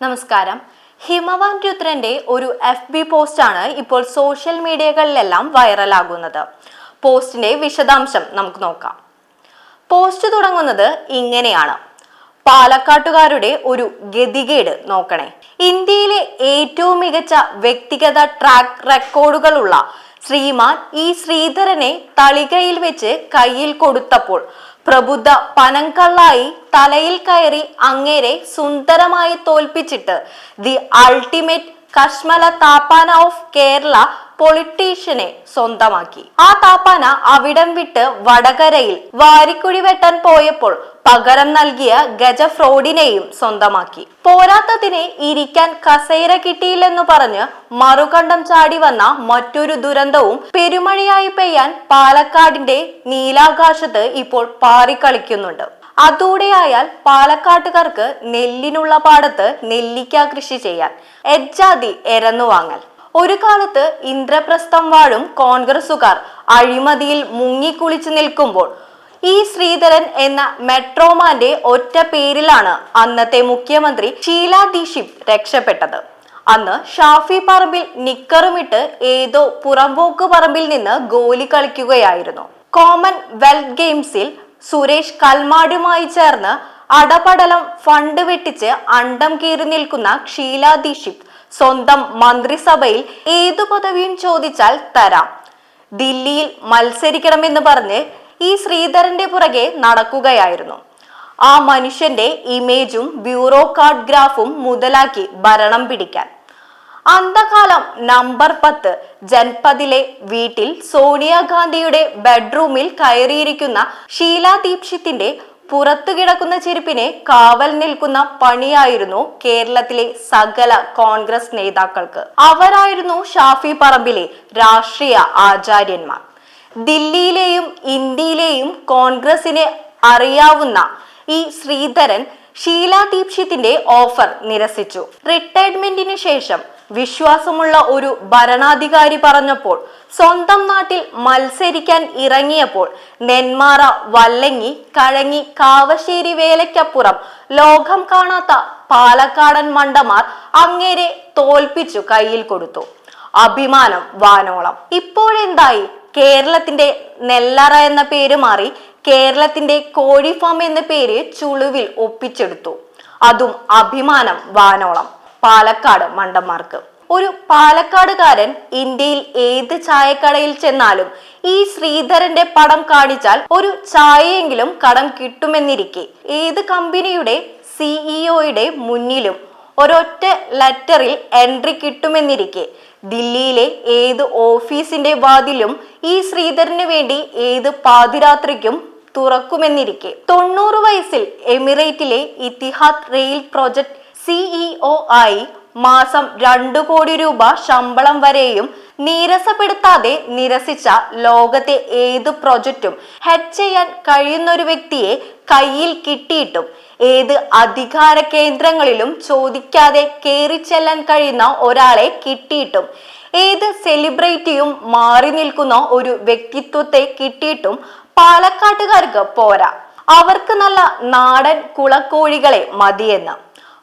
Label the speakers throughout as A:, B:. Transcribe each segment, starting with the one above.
A: നമസ്കാരം. ഹിമവാൻ രുദ്രന്റെ ഒരു F B പോസ്റ്റാണ് ഇപ്പോൾ സോഷ്യൽ മീഡിയകളിലെല്ലാം വൈറലാകുന്നത് പോസ്റ്റിന്റെ വിശദാംശം നമുക്ക് നോക്കാം. പോസ്റ്റ് തുടങ്ങുന്നത് ഇങ്ങനെയാണ്. പാലക്കാട്ടുകാരുടെ ഒരു ഗതികേട് നോക്കണേ. ഇന്ത്യയിലെ ഏറ്റവും മികച്ച വ്യക്തിഗത ട്രാക്ക് റെക്കോർഡുകളുള്ള ശ്രീമാൻ ഈ ശ്രീധരനെ തളികയിൽ വെച്ച് കയ്യിൽ കൊടുത്തപ്പോൾ പ്രബുദ്ധ പനങ്കള്ളായി തലയിൽ കയറി അങ്ങേരെ സുന്ദരമായി തോൽപ്പിച്ചിട്ട് ദി അൾട്ടിമേറ്റ് കശ്മല താപ്പാന ഓഫ് കേരള പൊളിറ്റീഷ്യനെ സ്വന്തമാക്കി. ആ താപ്പാന അവിടം വിട്ട് വടകരയിൽ വാരിക്കുഴി വെട്ടാൻ പോയപ്പോൾ പകരം നൽകിയ ഗജ ഫ്രോഡിനെയും സ്വന്തമാക്കി. പോരാത്തതിനെ ഇരിക്കാൻ കസേര കിട്ടിയില്ലെന്നു പറഞ്ഞ് മറുകണ്ഠം ചാടി വന്ന മറ്റൊരു ദുരന്തവും പെരുമഴയായി പെയ്യാൻ പാലക്കാടിന്റെ നീലാകാശത്ത് ഇപ്പോൾ പാറിക്കളിക്കുന്നുണ്ട്. അതോടെയായാൽ പാലക്കാട്ടുകാർക്ക് നെല്ലിനുള്ള പാടത്ത് നെല്ലിക്ക കൃഷി ചെയ്യാൻ എജ്ജാതി എരന്നു വാങ്ങൽ. ഒരു കാലത്ത് ഇന്ദ്രപ്രസ്ഥം വാഴും കോൺഗ്രസുകാർ അഴിമതിയിൽ മുങ്ങിക്കുളിച്ചു നിൽക്കുമ്പോൾ ഈ ശ്രീധരൻ എന്ന മെട്രോമാന്റെ ഒറ്റ പേരിലാണ് അന്നത്തെ മുഖ്യമന്ത്രി ഷീല ദീക്ഷിത് രക്ഷപ്പെട്ടത്. അന്ന് ഷാഫി പറമ്പിൽ നിക്കറുമിട്ട് ഏതോ പുറമ്പോക്ക് പറമ്പിൽ നിന്ന് ഗോലി കളിക്കുകയായിരുന്നു. കോമൺ വെൽത്ത് ഗെയിംസിൽ സുരേഷ് കൽമാടുമായി ചേർന്ന് അടപടലം ഫണ്ട് വെട്ടിച്ച് അണ്ടം കീറി നിൽക്കുന്ന ഷീല ദീക്ഷിത് സ്വന്തം മന്ത്രിസഭയിൽ ഏതു പദവിയും ചോദിച്ചാൽ തരാം. ദില്ലിയിൽ മത്സരിക്കണമെന്ന് പറഞ്ഞ് ഈ ശ്രീധരന്റെ പുറകെ നടക്കുകയായിരുന്നു. ആ മനുഷ്യന്റെ ഇമേജും ബ്യൂറോ കാർഡ് ഗ്രാഫും മുതലാക്കി ഭരണം പിടിക്കാൻ. അന്തകാലം നമ്പർ പത്ത് ജൻപതിലെ വീട്ടിൽ സോണിയാഗാന്ധിയുടെ ബെഡ്റൂമിൽ കയറിയിരിക്കുന്ന ഷീല ദീക്ഷിത്തിന്റെ പുറത്തു കിടക്കുന്ന ചെരുപ്പിനെ കാവൽ നിൽക്കുന്ന പണിയായിരുന്നു കേരളത്തിലെ സകല കോൺഗ്രസ് നേതാക്കൾക്ക്. അവരായിരുന്നു ഷാഫി പറമ്പിലെ രാഷ്ട്രീയ ആചാര്യന്മാർ. ദില്ലിയിലെയും ഇന്ത്യയിലെയും കോൺഗ്രസിനെ അറിയാവുന്ന ഈ ശ്രീധരൻ ഷീല ദീക്ഷിത്തിന്റെ ഓഫർ നിരസിച്ചു. റിട്ടയർമെന്റിന് ശേഷം വിശ്വാസമുള്ള ഒരു ഭരണാധികാരി പറഞ്ഞപ്പോൾ സ്വന്തം നാട്ടിൽ മത്സരിക്കാൻ ഇറങ്ങിയപ്പോൾ നെന്മാറ വല്ലങ്ങി കഴങ്ങി കാവശ്ശേരി വേലയ്ക്കപ്പുറം ലോകം കാണാത്ത പാലക്കാടൻ മണ്ടമാർ അങ്ങേരെ തോൽപ്പിച്ചു കയ്യിൽ കൊടുത്തു. അഭിമാനം വാനോളം. ഇപ്പോഴെന്തായി? കേരളത്തിന്റെ നെല്ലറ എന്ന പേര് മാറി കേരളത്തിന്റെ കോഴി ഫാം എന്ന പേര് ചുളുവിൽ ഒപ്പിച്ചെടുത്തു. അതും അഭിമാനം വാനോളം. പാലക്കാട് മണ്ടന്മാർക്ക്. ഒരു പാലക്കാടുകാരൻ ഇന്ത്യയിൽ ഏത് ചായക്കടയിൽ ചെന്നാലും ഈ ശ്രീധരന്റെ പടം കാണിച്ചാൽ ഒരു ചായയെങ്കിലും കടം കിട്ടുമെന്നിരിക്കെ. ഏത് കമ്പനിയുടെ സിഇഒയുടെ മുന്നിലും ഒരൊറ്റ ലെറ്ററിൽ എൻട്രി കിട്ടുമെന്നിരിക്കെ. ദില്ലിയിലെ ഏത് ഓഫീസിന്റെ വാതിലും ഈ ശ്രീധരന് വേണ്ടി ഏത് പാതിരാത്രിക്കും തുറക്കുമെന്നിരിക്കെ. തൊണ്ണൂറ് വയസ്സിൽ എമിറേറ്റിലെ ഇത്തിഹാദ് റെയിൽ പ്രൊജക്ട് സിഇഒ ആയി മാസം രണ്ടു കോടി രൂപ ശമ്പളം വരെയും നീരസപ്പെടുത്താതെ നിരസിച്ച ലോകത്തെ ഏത് പ്രൊജക്റ്റും ഹെഡ് ചെയ്യാൻ കഴിയുന്ന ഒരു വ്യക്തിയെ കയ്യിൽ കിട്ടിയിട്ടും ഏത് അധികാര കേന്ദ്രങ്ങളിലും ചോദിക്കാതെ കയറി ചെല്ലാൻ കഴിയുന്ന ഒരാളെ കിട്ടിയിട്ടും ഏത് സെലിബ്രിറ്റിയും മാറി നിൽക്കുന്ന ഒരു വ്യക്തിത്വത്തെ കിട്ടിയിട്ടും പാലക്കാട്ടുകാർക്ക് പോരാ. അവർക്ക് നല്ല നാടൻ കുളക്കോഴികളെ മതിയെന്ന്.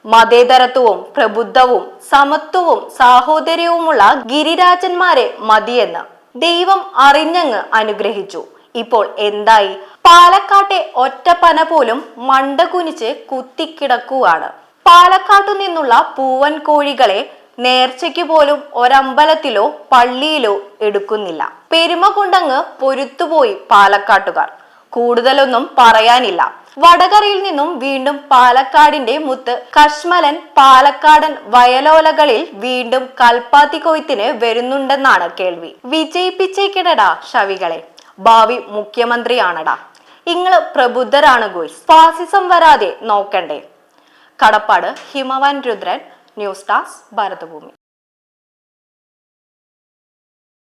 A: മതേതരത്വവും പ്രബുദ്ധവും സമത്വവും സാഹോദര്യവുമുള്ള ഗിരിരാജന്മാരെ മതിയെന്ന് ദൈവം അറിഞ്ഞങ്ങ് അനുഗ്രഹിച്ചു. ഇപ്പോൾ എന്തായി? പാലക്കാട്ടെ ഒറ്റപ്പന പോലും മണ്ടകുനിച്ച് കുത്തിക്കിടക്കുവാണ്. പാലക്കാട്ടു നിന്നുള്ള പൂവൻ കോഴികളെ നേർച്ചയ്ക്ക് പോലും ഒരമ്പലത്തിലോ പള്ളിയിലോ എടുക്കുന്നില്ല. പെരുമ കൊണ്ടങ്ങ് പൊരുത്തുപോയി പാലക്കാട്ടുകാർ. കൂടുതലൊന്നും പറയാനില്ല. വടകരയിൽ നിന്നും വീണ്ടും പാലക്കാടിന്റെ മുത്ത് കശ്മലൻ പാലക്കാടൻ വയലോലകളിൽ വീണ്ടും കൽപ്പാത്തി കൊയ്ത്തിന് വരുന്നുണ്ടെന്നാണ് കേൾവി. വിജയിപ്പിച്ചേക്കിടടാ ഷവികളെ ഭാവി മുഖ്യമന്ത്രിയാണടാ. ഇങ്ങൾ പ്രബുദ്ധരാണ് ഗോയ്സ് ഫാസിസം വരാതെ നോക്കണ്ടേ. കടപ്പാട് ഹിമവാൻ രുദ്രൻ ന്യൂസ് ടാസ് ഭാരതഭൂമി.